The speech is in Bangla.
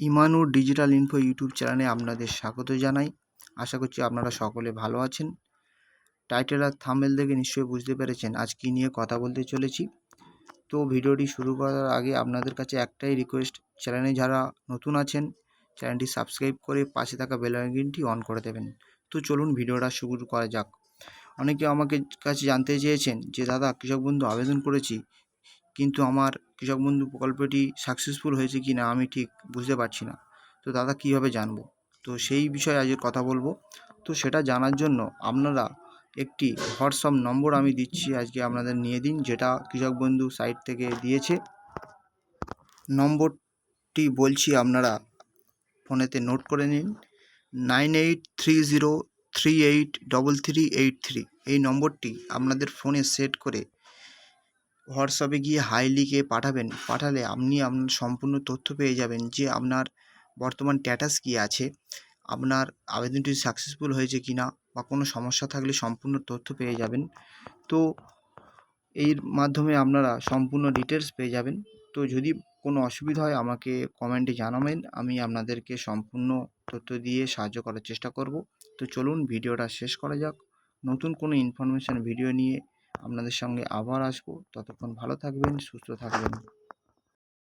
ইমানুর ডিজিটাল ইনফো ইউটিউব চ্যানেলে আপনাদের স্বাগত জানাই। আশা করছি আপনারা সকলে ভালো আছেন। টাইটেল আর থাম্বেল দেখে নিশ্চয়ই বুঝতে পেরেছেন আজ কী নিয়ে কথা বলতে চলেছি। তো ভিডিওটি শুরু করার আগে আপনাদের কাছে একটাই রিকোয়েস্ট চ্যানেলে যারা নতুন আছেন, চ্যানেলটি সাবস্ক্রাইব করে পাশে থাকা বেল আইকনটি অন করে দেবেন। তো চলুন ভিডিওটা শুরু করা যাক। অনেকে আমাকে কাছে জানতে চেয়েছেন যে, দাদা, কৃষক বন্ধু আবেদন করেছি কিন্তু আমার কৃষক বন্ধু প্রকল্পটি সাকসেসফুল হয়েছে কি না আমি ঠিক বুঝতে পারছি না। তো দাদা কীভাবে জানব? তো সেই বিষয়ে আজকে কথা বলব। তো সেটা জানার জন্য আপনারা একটি হোয়াটসঅ্যাপ নম্বর আমি দিচ্ছি আজকে আপনাদের নিয়ে দিন, যেটা কৃষক বন্ধু সাইট থেকে দিয়েছে। নম্বরটি বলছি আপনারা ফোনেতে নোট করে নিন। Nine eight three zero three eight double three eight three এই নম্বরটি আপনাদের ফোনে সেট করে হোয়াটসঅ্যাপে গিয়ে হাই লিখে পাঠাবেন। পাঠালে আপনি আপনার সম্পূর্ণ তথ্য পেয়ে যাবেন যে আপনার বর্তমান স্ট্যাটাস কী আছে, আপনার আবেদনটি সাকসেসফুল হয়েছে কি না বা কোনো সমস্যা থাকলে সম্পূর্ণ তথ্য পেয়ে যাবেন। তো এর মাধ্যমে আপনারা সম্পূর্ণ ডিটেলস পেয়ে যাবেন। তো যদি কোনো অসুবিধা হয় আমাকে কমেন্টে জানাবেন, আমি আপনাদেরকে সম্পূর্ণ তথ্য দিয়ে সাহায্য করার চেষ্টা করব। তো চলুন, ভিডিওটা শেষ করা যাক। নতুন কোনো ইনফরমেশান ভিডিও নিয়ে আপনাদের সঙ্গে আবার আসব। ততক্ষণ ভালো থাকবেন সুস্থ থাকবেন।